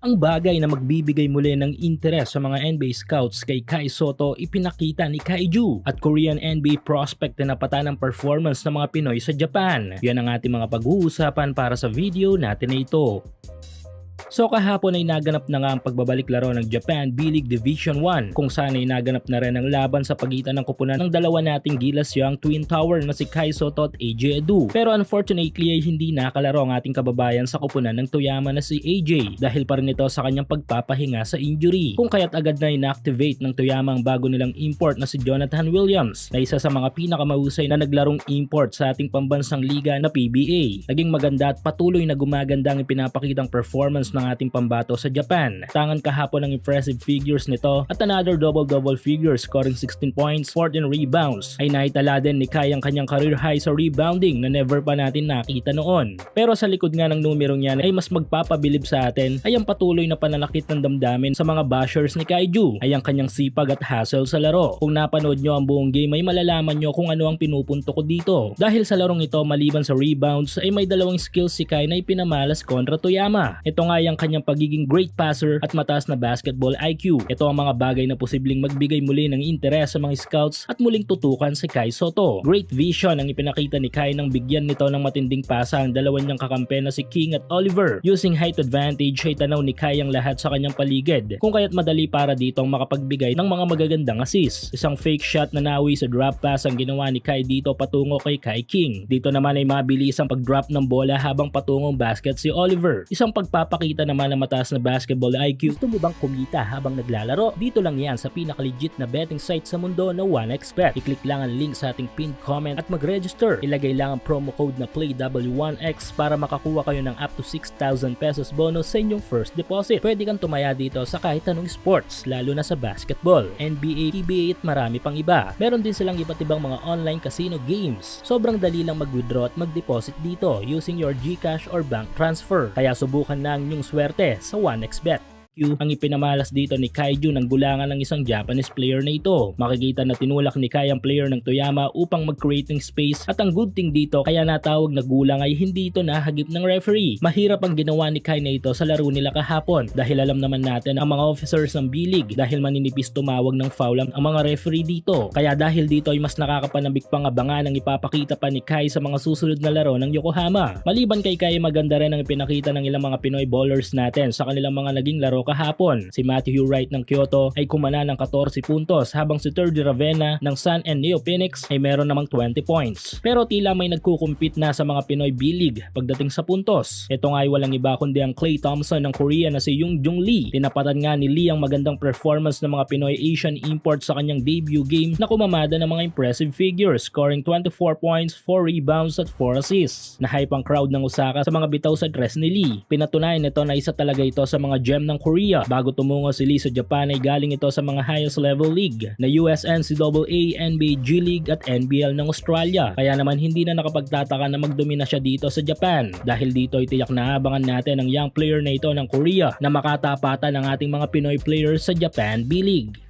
Ang bagay na magbibigay muli ng interes sa mga NBA scouts kay Kai Soto ipinakita ni Kaiju at Korean NBA prospect na napata ng performance ng mga Pinoy sa Japan. Yan ang ating mga pag-uusapan para sa video natin na ito. So kahapon ay naganap na nga ang pagbabalik laro ng Japan B-League Division 1 kung saan ay naganap na rin ang laban sa pagitan ng kupunan ng dalawa nating Gilas Young Twin Tower na si Kai Soto at AJ Edu. Pero unfortunately ay hindi nakalaro ang ating kababayan sa kupunan ng Toyama na si AJ dahil pa rin ito sa kanyang pagpapahinga sa injury. Kung kaya't agad na inactivate ng Toyama ang bago nilang import na si Jonathan Williams na isa sa mga pinakamahusay na naglarong import sa ating pambansang liga na PBA. Naging maganda at patuloy na gumaganda ang ipinapakitang performance ng ating pambato sa Japan. Tangan kahapon ang impressive figures nito at another double-double figure scoring 16 points, 14 rebounds ay naitala din ni Kai ang kanyang career high sa rebounding na never pa natin nakita noon. Pero sa likod nga ng numerong yan ay mas magpapabilib sa atin ay ang patuloy na pananakit ng damdamin sa mga bashers ni Kaiju ay ang kanyang sipag at hustle sa laro. Kung napanood nyo ang buong game ay malalaman nyo kung ano ang pinupunto ko dito. Dahil sa larong ito maliban sa rebounds ay may dalawang skills si Kai na ipinamalas kontra Toyama. Ito nga ang kanyang pagiging great passer at mataas na basketball IQ. Ito ang mga bagay na posibleng magbigay muli ng interes sa mga scouts at muling tutukan si Kai Soto. Great vision ang ipinakita ni Kai nang bigyan nito ng matinding pasa ang dalawa niyang kakampi na si King at Oliver. Using height advantage ay tanaw ni Kai ang lahat sa kanyang paligid kung kaya't madali para dito ang makapagbigay ng mga magagandang assist. Isang fake shot na nawi sa drop pass ang ginawa ni Kai dito patungo kay Kai King. Dito naman ay mabilis ang pag-drop ng bola habang patungong basket si Oliver. Isang pagpapakita Kita naman ang mataas na basketball IQ. Gusto mo bang kumita habang naglalaro? Dito lang yan sa pinaka-legit na betting site sa mundo na 1xBet. I-click lang ang link sa ating pinned comment at mag-register. Ilagay lang ang promo code na PLAYW1X para makakuha kayo ng up to 6,000 pesos bonus sa inyong first deposit. Pwede kang tumaya dito sa kahit anong sports, lalo na sa basketball, NBA, PBA at marami pang iba. Meron din silang iba't ibang mga online casino games. Sobrang dali lang mag-withdraw at mag-deposit dito using your GCash or bank transfer. Kaya subukan na ang inyong swerte sa 1xBet. Ang ipinamalas dito ni Kaiju ng gulangan ng isang Japanese player na ito. Makikita na tinulak ni Kai ang player ng Toyama upang mag-create ng space at ang good thing dito kaya natawag na gulang ay hindi ito nahagip ng referee. Mahirap ang ginawa ni Kai na ito sa laro nila kahapon dahil alam naman natin ang mga officers ng B-League dahil maninipis tumawag ng foul ang mga referee dito. Kaya dahil dito ay mas nakakapanabik pang abangan ang ipapakita pa ni Kai sa mga susunod na laro ng Yokohama. Maliban kay Kai maganda rin ang ipinakita ng ilang mga Pinoy bowlers natin sa kanilang mga naging laro kahapon. Si Matthew Wright ng Kyoto ay kumana ng 14 puntos habang si Terdy Ravenna ng Sun and Neo Phoenix ay meron namang 20 points. Pero tila may nagkukumpit na sa mga Pinoy B-League pagdating sa puntos. Ito nga ay walang iba kundi ang Clay Thompson ng Korea na si Yung Jung Lee. Tinapatan nga ni Lee ang magandang performance ng mga Pinoy Asian import sa kanyang debut game na kumamada ng mga impressive figures scoring 24 points, 4 rebounds at 4 assists. Nahype ang crowd ng Osaka sa mga bitaw sa dress ni Lee. Pinatunayan nito na isa talaga ito sa mga gem ng Korea Bago tumungo si Lee sa Japan ay galing ito sa mga highest level league na US NCAA, NBA G League at NBL ng Australia. Kaya naman hindi na nakapagtataka na magdomina siya dito sa Japan. Dahil dito ay tiyak na abangan natin ang young player na ito ng Korea na makatapatan ng ating mga Pinoy players sa Japan B-League.